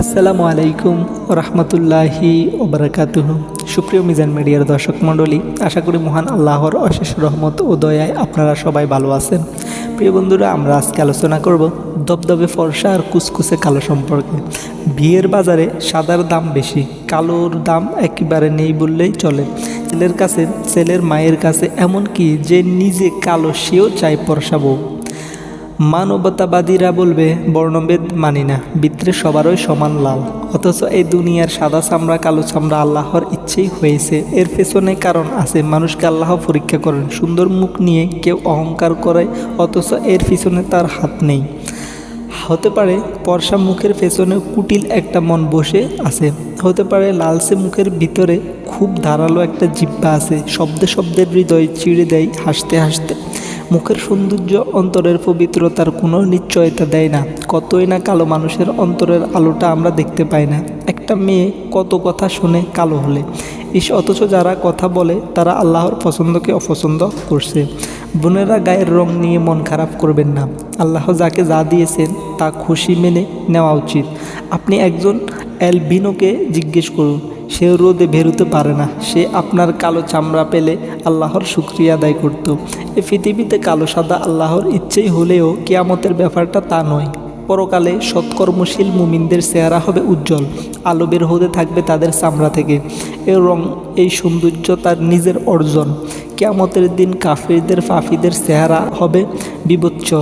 আসসালামু আলাইকুম রহমতুল্লাহি ওবরাকাতুহ। সুপ্রিয় মিজান মিডিয়ার দর্শক মণ্ডলী, আশা করি মহান আল্লাহর অশেষ রহমত ও দয়ায় আপনারা সবাই ভালো আছেন। প্রিয় বন্ধুরা, আমরা আজকে আলোচনা করব দবদবে ফর্সা আর কুসকুসে কালো সম্পর্কে। বিয়ের বাজারে সাদার দাম বেশি, কালোর দাম একেবারে নেই বললেই চলে। ছেলের কাছে, ছেলের মায়ের কাছে এমনকি যে নিজে কালো সেও চায় ফর্সা বউ। মানবতাবাদীরা বলবে, বর্ণভেদ মানি না বিত্রে সবারই সমান লাল। অথচ এই দুনিয়ার সাদা চামড়া, কালো চামড়া আল্লাহর ইচ্ছেই হয়েছে। এর পেছনে কারণ আছে, মানুষকে আল্লাহ পরীক্ষা করেন, সুন্দর মুখ নিয়ে কেউ অহংকার করে, অথচ এর পিছনে তার হাত নেই। হতে পারে পর্ষা মুখের পেছনে কুটিল একটা মন বসে আছে। হতে পারে লালসে মুখের ভিতরে খুব ধারালো একটা জিব্বা আছে। শব্দে শব্দের হৃদয় চিড়ে দেয়, হাসতে হাসতে। মুখের সৌন্দর্য অন্তরের পবিত্রতার কোনো নিশ্চয়তা দেয় না। কতই না কালো মানুষের অন্তরের আলোটা আমরা দেখতে পাই না। একটা মেয়ে কত কথা শুনে কালো হলে। ইস, অথচ যারা কথা বলে, তারা আল্লাহর পছন্দকে অপছন্দ করছে। বোনেরা গায়ের রং নিয়ে মন খারাপ করবেন না। আল্লাহ যাকে যা দিয়েছেন, তা খুশি মেনে নেওয়া উচিত। আপনি একজন অ্যালবিনোকে জিজ্ঞেস করুন। সে রোদে বেরোতে পারে না। সে আপনার কালো চামড়া পেলে আল্লাহর শুক্রিয়া আদায় করত। এ পৃথিবীতে কালো সাদা আল্লাহর ইচ্ছেই হলেও কেয়ামতের ব্যাপারটা তা নয়। পরকালে সৎকর্মশীল মুমিনদের চেহারা হবে উজ্জ্বল। আলো বের হতে থাকবে তাদের চামড়া থেকে। এ রং এই সৌন্দর্য তার নিজের অর্জন। কেয়ামতের দিন কাফিরদের ফাফিদের চেহারা হবে বিবচ্ছ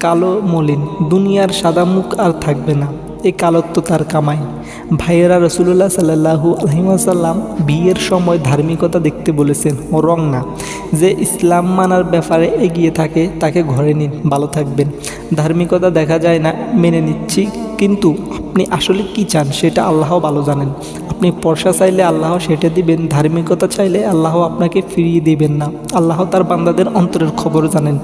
কালো, মলিন। দুনিয়ার সাদা মুখ আর থাকবে না। এই কালত্ব তার কামাই। ভাইয়েরা রসুল্লাহ সাল্লাহু আলহিমাসাল্লাম বিয়ের সময় ধার্মিকতা দেখতে বলেছেন ও রং না। যে ইসলাম মানার ব্যাপারে এগিয়ে থাকে, তাকে ঘরে নিন, ভালো থাকবেন। ধার্মিকতা দেখা যায় না, মেনে নিচ্ছি। কিন্তু আপনি আসলে কি চান, সেটা আল্লাহ ভালো জানেন। আপনি পয়সা চাইলে আল্লাহ সেটা দিবেন, ধার্মিকতা চাইলে আল্লাহ আপনাকে ফিরিয়ে দিবেন না। আল্লাহ তার বান্দাদের অন্তরের খবর জানেন।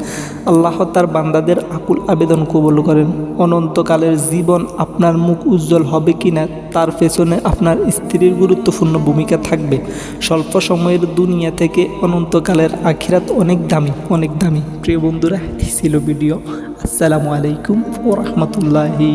আল্লাহ তার বান্দাদের আকুল আবেদন কবল করেন। অনন্তকালের জীবন আপনার মুখ উজ্জ্বল হবে কি না তার পেছনে আপনার স্ত্রীর গুরুত্বপূর্ণ ভূমিকা থাকবে। স্বল্প সময়ের দুনিয়া থেকে অনন্তকালের আখিরাত অনেক দামি অনেক দামি। প্রিয় বন্ধুরা ছিল ভিডিও। আসসালামু আলাইকুম ও রহমতুল্লাহি